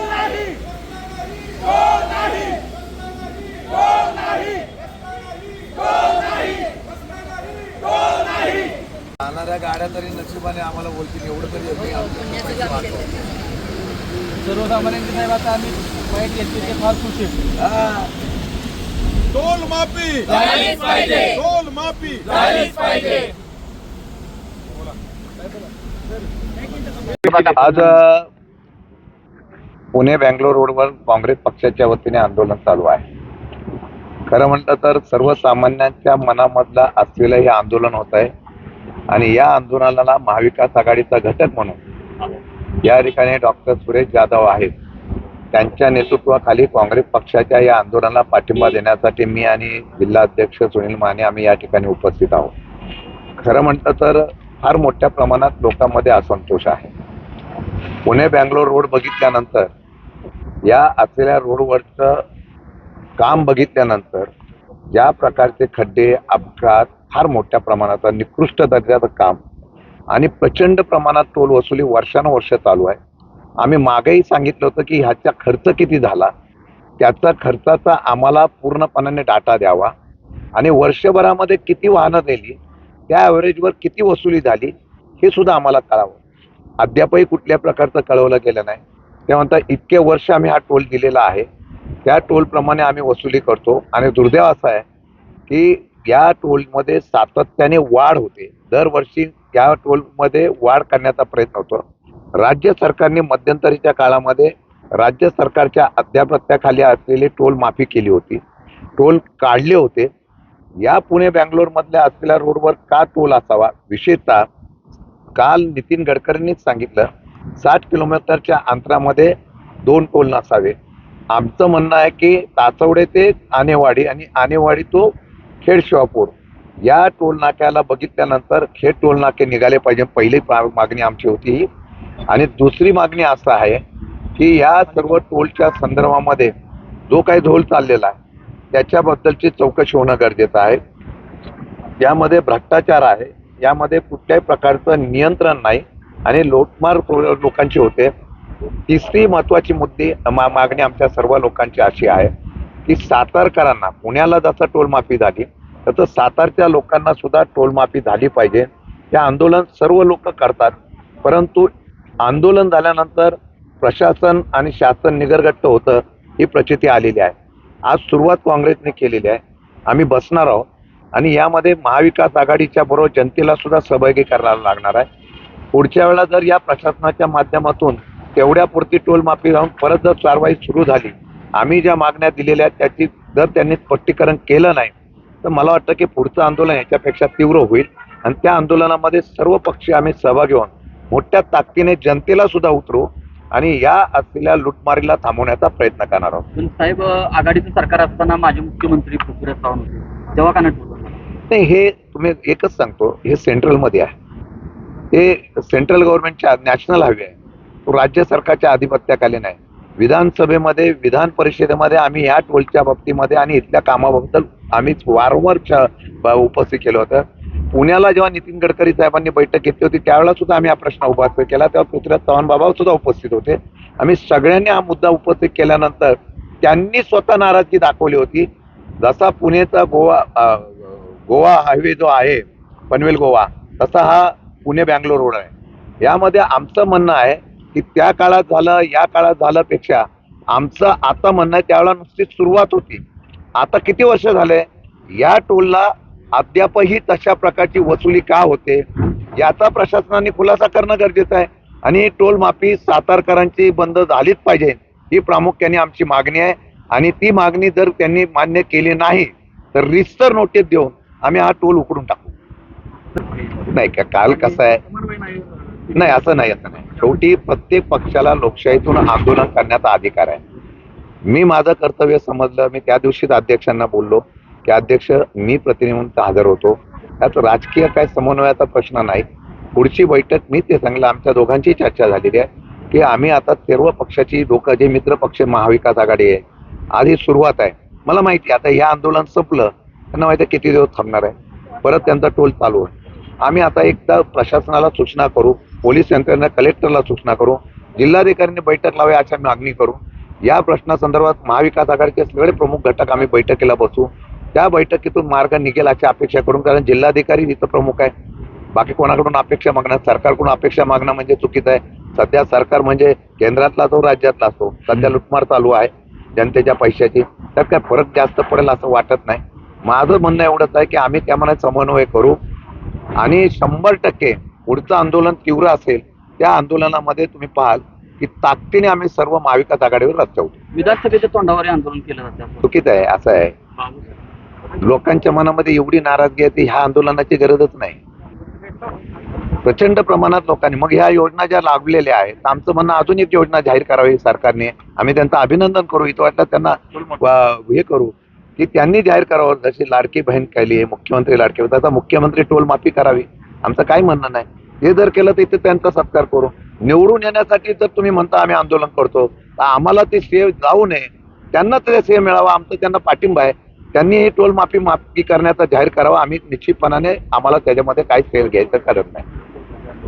नाही कोण नाही कोण नाही कोण नाही जाणाऱ्या गाड्या तरी नशिबाने आम्हाला बोलतील एवढं तरी पैसे सर्वसामान्यांची साहेब आता आम्ही टोल माफी. झालीच पाहिजे. टोल माफी. झालीच पाहिजे. आज पुणे बँगलोर रोडवर काँग्रेस पक्षाच्या वतीने आंदोलन चालू आहे. खरं म्हटलं तर सर्वसामान्यांच्या मनामधला असलेलं हे आंदोलन होत आहे. आणि या आंदोलनाला महाविकास आघाडीचा घटक म्हणून या ठिकाणी डॉक्टर सुरेश जाधव आहेत. त्यांच्या नेतृत्वाखाली काँग्रेस पक्षाच्या या आंदोलनाला पाठिंबा देण्यासाठी मी आणि जिल्हाध्यक्ष सुनील माने आम्ही या ठिकाणी उपस्थित आहोत. खरं म्हटलं तर फार मोठ्या प्रमाणात लोकांमध्ये असंतोष आहे. पुणे बँगलोर रोड बघितल्यानंतर या असलेल्या रोडवरचं काम बघितल्यानंतर ज्या प्रकारचे खड्डे अपघात फार मोठ्या प्रमाणात निकृष्ट दर्जाचं काम आणि प्रचंड प्रमाणात टोल वसुली वर्षानुवर्ष चालू आहे. आम्ही मागेही सांगितलं होतं की ह्याचा खर्च किती झाला? त्याचा खर्चाचा आम्हाला पूर्णपणाने डाटा द्यावा. आणि वर्षभरामध्ये किती वाहनं नेली त्या ॲव्हरेजवर किती वसुली झाली हे सुद्धा आम्हाला कळावं. अद्यापही कुठल्या प्रकारचं कळवलं गेलं नाही. ते म्हणतात इतके वर्ष आम्ही हा टोल दिलेला आहे. त्या टोलप्रमाणे आम्ही वसुली करतो. आणि दुर्दैव असं आहे की या टोलमध्ये सातत्याने वाढ होते. दरवर्षी या टोलमध्ये वाढ करण्याचा प्रयत्न होतो. राज्य सरकारने मध्यंतरीच्या काळामध्ये राज्य सरकारच्या अध्यापत्याखाली असलेली टोल माफी केली होती. टोल काढले होते. या पुणे बँगलोरमधल्या असलेल्या रोडवर का टोल असावा? विशेषतः काल नितीन गडकरींनीच सांगितलं साठ किलोमीटरच्या अंतरामध्ये दोन टोल नसावे. आमचं म्हणणं आहे की ताचवडे ते आनेवाडी आणि आनेवाडी तो खेड शिवापूर या टोल नाक्याला बघितल्यानंतर खेड टोल नाके निघाले पाहिजे. पहिली मागणी आमची होती ही. आणि दुसरी मागणी असं आहे की या सर्व टोलच्या संदर्भामध्ये जो काही झोल चाललेला आहे त्याच्याबद्दलची चौकशी होणं गरजेचं आहे. यामध्ये भ्रष्टाचार आहे यामध्ये कुठल्याही प्रकारचं नियंत्रण नाही आणि लोटमार लोकांची होते. तिसरी महत्वाची मुद्दे मा- मागणी आमच्या सर्व लोकांची अशी आहे की सातारकरांना पुण्याला जसं टोलमाफी झाली तसं सातारच्या लोकांना सुद्धा टोलमाफी झाली पाहिजे. हे आंदोलन सर्व लोक करतात परंतु आंदोलन झाल्यानंतर प्रशासन आणि शासन निगरगट्ट होतं ही प्रचिती आलेली आहे. आज सुरुवात काँग्रेसने केलेली आहे. आम्ही बसणार आहोत आणि यामध्ये महाविकास आघाडीच्या बरोबर जनतेला सुद्धा सहभागी करायला लागणार आहे. पुढच्या वेळा जर या प्रशासनाच्या माध्यमातून तेवढ्या पुरती टोल जाऊन परत जर कारवाई सुरू झाली आम्ही ज्या मागण्या दिलेल्या आहेत त्याची जर त्यांनी स्पष्टीकरण केलं नाही तर मला वाटतं की पुढचं आंदोलन याच्यापेक्षा तीव्र होईल. आणि त्या आंदोलनामध्ये सर्व पक्षी आम्ही सहभागी होऊन मोठ्या ताकदीने जनतेला सुद्धा उतरू आणि या असलेल्या लुटमारीला थांबवण्याचा प्रयत्न करणार आहोत. साहेब आघाडीचं सरकार असताना माजी मुख्यमंत्री पृथ्वीराज चव्हाण होते. तेव्हा का नाही हे तुम्ही एकच सांगतो हे सेंट्रलमध्ये आहे. हे सेंट्रल गव्हर्नमेंटच्या नॅशनल हायवे आहे. तो राज्य सरकारच्या आधिपत्याखाली नाही. विधानसभेमध्ये विधान परिषदेमध्ये आम्ही या टोलच्या बाबतीमध्ये आणि इथल्या कामाबद्दल आम्ही वारंवार उपस्थित केलं होतं. पुण्याला जेव्हा नितीन गडकरी साहेबांनी बैठक घेतली होती त्यावेळेला सुद्धा आम्ही हा प्रश्न उपस्थित केला. तेव्हा पृथ्वीराज चव्हाण बाबा सुद्धा उपस्थित होते. आम्ही सगळ्यांनी हा मुद्दा उपस्थित केल्यानंतर त्यांनी स्वतः नाराजगी दाखवली होती. जसा पुणेचा गोवा गोवा हायवे जो आहे पनवेल गोवा तसा हा पुणे बँगलोर रोड आहे. यामध्ये आमचं म्हणणं आहे की त्या काळात झालं या काळात झालंपेक्षा आमचं आता म्हणणं आहे त्यावेळेला नुसतीच सुरुवात होती. आता किती वर्ष झाले? या टोलला अद्यापही तशा प्रकारची वसुली का होते याचा प्रशासनाने खुलासा करणं गरजेचं आहे. आणि टोल माफी सातारकरांची बंद झालीच पाहिजे ही प्रामुख्याने आमची मागणी आहे. आणि ती मागणी जर त्यांनी मान्य केली नाही तर रिस्टर नोटीस देऊन आम्ही हा टोल उकडून टाकू. नाही का काल कसं आहे? नाही नाही असं नाही असं नाही. शेवटी प्रत्येक पक्षाला लोकशाहीतून आंदोलन करण्याचा अधिकार आहे. मी माझं कर्तव्य समजलं मी त्या दिवशीच अध्यक्षांना बोललो. की अध्यक्ष मी प्रतिनिधी हजर होतो. त्यात राजकीय काय समन्वयाचा प्रश्न नाही. पुढची बैठक मी ते सांगितलं आमच्या दोघांची चर्चा झालेली आहे की आम्ही आता सर्व पक्षाची लोक जे मित्र पक्ष महाविकास आघाडी आहे आधी सुरुवात आहे. मला माहिती आहे आता हे आंदोलन संपलं त्यांना माहिती आहे किती दिवस थांबणार आहे. परत त्यांचा टोल चालू आहे. आम्ही आता एकदा प्रशासनाला सूचना करू पोलीस यंत्रणा कलेक्टरला सूचना करू जिल्हाधिकाऱ्यांनी बैठक लावे अशा मागणी करू. या प्रश्नासंदर्भात महाविकास आघाडीचे सगळे प्रमुख घटक आम्ही बैठकीला बसू. त्या बैठकीतून मार्ग निघेल अशी अपेक्षा करून कारण जिल्हाधिकारी इथं प्रमुख आहे. बाकी कोणाकडून अपेक्षा मागणं सरकारकडून अपेक्षा मागणं म्हणजे चुकीचं आहे. सध्या सरकार म्हणजे केंद्रातला असो राज्यातला असो सध्या लुटमार चालू आहे जनतेच्या पैशाची. त्यात काय फरक जास्त पडेल असं वाटत नाही. माझं म्हणणं एवढंच आहे की आम्ही त्यामध्ये समन्वय करू. आणि शंभर टक्के पुढचं आंदोलन तीव्र असेल त्या आंदोलनामध्ये तुम्ही पाहाल की ताकदीने आम्ही सर्व महाविकास आघाडीवर रस्त्यावर. विधानसभेच्या तोंडावर आंदोलन केलं जातं. चुकीचं आहे असं आहे. लोकांच्या मनामध्ये एवढी नाराजगी आहे ती ह्या आंदोलनाची गरजच नाही. प्रचंड प्रमाणात लोकांनी मग ह्या योजना ज्या लागलेल्या आहेत आमचं म्हणणं अजून एक योजना जाहीर करावी सरकारने. आम्ही त्यांचं अभिनंदन करू इथं वाटलं त्यांना हे करू की त्यांनी जाहीर करावं. जशी लाडकी बहीण केली आहे मुख्यमंत्री लाडकी बहीण मुख्यमंत्री टोल माफी करावी. आमचं काही म्हणणं नाही. हे जर केलं तर इथे त्यांचा सत्कार करू. निवडून येण्यासाठी जर तुम्ही म्हणता आम्ही आंदोलन करतो तर आम्हाला ते सेव जाऊ नये. त्यांना ते सेव मिळावा आमचं त्यांना पाठिंबा आहे. त्यांनी ही टोल माफी माफी करण्याचा जाहीर करावा. आम्ही निश्चितपणाने आम्हाला त्याच्यामध्ये काहीच फेल घ्यायचं कारण नाही.